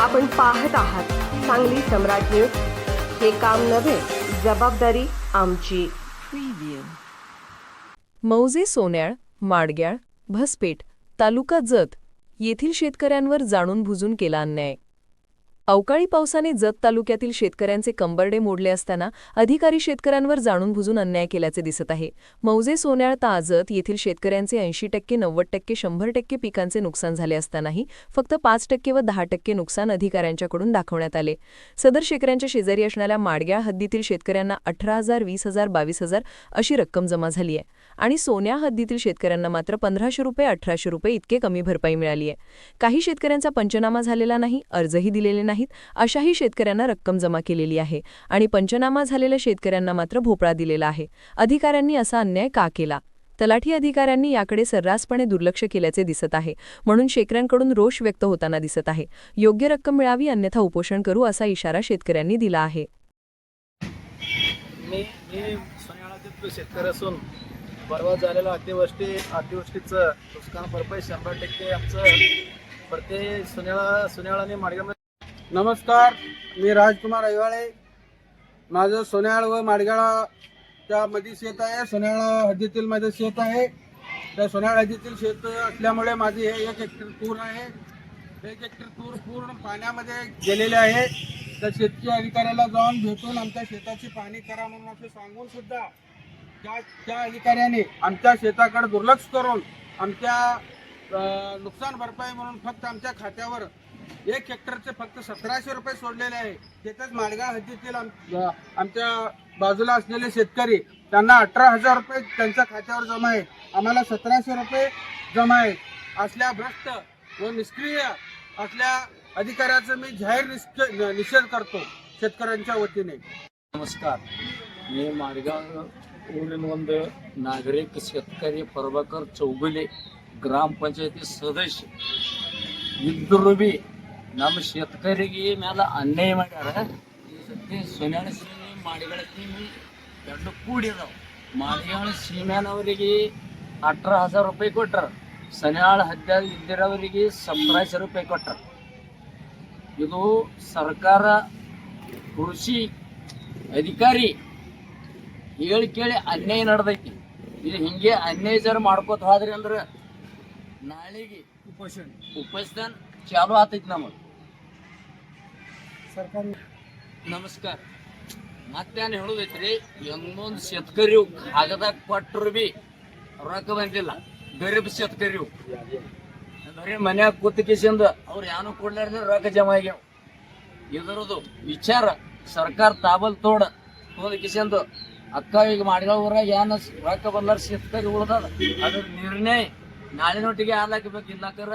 आपण पाहत आहात सांगली सम्राट न्यूज. हे काम नव्हे जबाबदारी आमची. मौजे सोन्याळ माडग्याळ भसपेठ तालुका जत येथील शेतकऱ्यांवर जाणून बुजून केला अन्याय. अवकाळी पावसाने जत तालुक्यातील शेतकऱ्यांचे कंबरडे मोडले असताना अधिकारी शेतकऱ्यांवर जाणून बुजून अन्याय केल्याचे दिसत आहे. मौजे सोन्याळ ताजत येथील शेतकऱ्यांचे ऐंशी टक्के नव्वद टक्के शंभर टक्के पिकांचे नुकसान झाले असतानाही फक्त पाच टक्के व दहा टक्के नुकसान अधिकाऱ्यांच्याकडून दाखवण्यात आले. सदर शेतकऱ्यांच्या शेजारी असणाऱ्या माडग्या हद्दीतील शेतकऱ्यांना अठरा हजार वीस हजार बावीस हजार अशी रक्कम जमा झाली आहे आणि सोन्या हद्दीतील शेतकऱ्यांना मात्र पंधराशे रुपये अठराशे रुपये इतके कमी भरपाई मिळाली आहे. काही शेतकऱ्यांचा पंचनामा झालेला नाही अर्जही दिलेले नाही नाहीत अशाही शेतकऱ्यांना रक्कम जमा केलेली आहे आणि पंचनामा झालेल्या शेतकऱ्यांना मात्र भोपळा दिलेला आहे. अधिकाऱ्यांनी असा अन्याय का केला? तलाठी अधिकाऱ्यांनी याकडे सर्रासपणे दुर्लक्ष केल्याचे दिसत आहे. म्हणून शेतकऱ्यांकडून रोष व्यक्त होताना दिसत आहे. योग्य रक्कम मिळावी अन्यथा उपोषण करू असा इशारा शेतकऱ्यांनी दिला आहे. मी मी सोन्याळातील शेतकरी असून परवा झालेल्या अतिवृष्टी अतिवृष्टीचं नुकसान भरपाई शंभर टक्के आमचं. प्रत्येक सोन्याळा सोन्याळा माडगाव नमस्कार मी राजकुमार अहिवाळे माझं सोन्याळ व माडगाळाच्या मध्ये शेत आहे. सोन्याळा हद्दीतील माझं शेत आहे. त्या सोन्याळ हद्दीतील शेत असल्यामुळे माझी हे एक हेक्टर तूर आहे. एक हेक्टर तूर पूर्ण पाण्यामध्ये गेलेले आहे. त्या शेतकी अधिकाऱ्याला जाऊन भेटून आमच्या शेताची पाणी करा म्हणून असं सांगून सुद्धा त्या त्या अधिकाऱ्याने आमच्या शेताकडे दुर्लक्ष करून आमच्या नुकसान भरपाई म्हणून फक्त आमच्या खात्यावर एक हेक्टरचे फक्त सतराशे रुपये सोडलेले आहे. त्याच्याच माडगाव हद्दीतील आमच्या बाजूला असलेले शेतकरी त्यांना अठरा हजार रुपये त्यांच्या खात्यावर जमा आहे आम्हाला सतराशे रुपये जमा आहे असल्या भ्रष्ट व निष्क्रिय असल्या अधिकाऱ्याचं मी जाहीर निषेध करतो शेतकऱ्यांच्या वतीने. नमस्कार. मी माडगाव ओलिनवंद नागरिक शेतकरी प्रभाकर चौगुले ग्रामपंचायती सदस्य. विद्रोबी ನಮ್ಮ ಶೇತಕರಿಗೆ ಮೇಲೆ ಅನ್ಯಾಯ ಮಾಡ್ಯಾರ. ಈ ಸತಿ ಸೀಮೆ ಮಾಡಿಗಳ ಸೀಮೆ ಎರಡು ಕೂಡಿ ಅದಾವ. ಮಾಡಿಗಳ ಸೀಮೆನವರಿಗೆ ಅಠರ ಹಜಾರ್ ರೂಪಾಯಿ ಕೊಟ್ಟಾರ. ಸನ್ಯಾಳ ಹದ್ದಾಗ ಇದ್ದಿರೋವರಿಗೆ ಸತ್ತರಾಶೆ ರೂಪಾಯಿ ಕೊಟ್ಟಾರ. ಇದು ಸರ್ಕಾರ ಕೃಷಿ ಅಧಿಕಾರಿ ಹೇಳಿ ಕೇಳಿ ಅನ್ಯಾಯ ನಡೆದೈತಿ. ಇದು ಹಿಂಗೆ ಅನ್ಯಾಯ ಜರ ಮಾಡ್ಕೋತ ಹೋದ್ರಿ ಅಂದ್ರೆ ನಾಳೆಗೆ ಉಪಸ್ಥಾನ ಚಾಲು ಆತೈತಿ ನಮಗೆ. ಸರ್ಕಾರಿ ನಮಸ್ಕಾರ. ಮತ್ತೇನು ಹೇಳೋದೈತ್ರಿ? ಇನ್ನೊಂದು ಶೇತಕರಿ ಕಾಗದಾಗ ಕೊಟ್ಟರು ಬಿ ರೊಕ್ಕ ಬಂದಿಲ್ಲ. ಗರೀಬ್ ಶೇತಕರಿ ಬರೀ ಮನ್ಯಾಗ ಕೂತ್ ಕಿಸಿಂದ ಅವ್ರು ಯಾನು ಕೊಡ್ಲಾರ್ದ ರೊಕ್ಕ ಜಮಾ ಆಗ್ಯಾವ. ಇದರದು ವಿಚಾರ ಸರ್ಕಾರ ತಾಬಲ್ ತೋಡ ತೋದ ಕಿಸಿಂದು ಅಕ್ಕ ಈಗ ಮಾಡಿದ ಊರಾಗ ಏನು ರೊಕ್ಕ ಬಂದಾರ ಶೇತಕರಿ ಉಳ್ದದ. ಅದ್ರ ನಿರ್ಣಯ ನಾಳಿನೊಟ್ಟಿಗೆ ಆಲಾಕಬೇಕು ಇಲ್ಲಾಕರ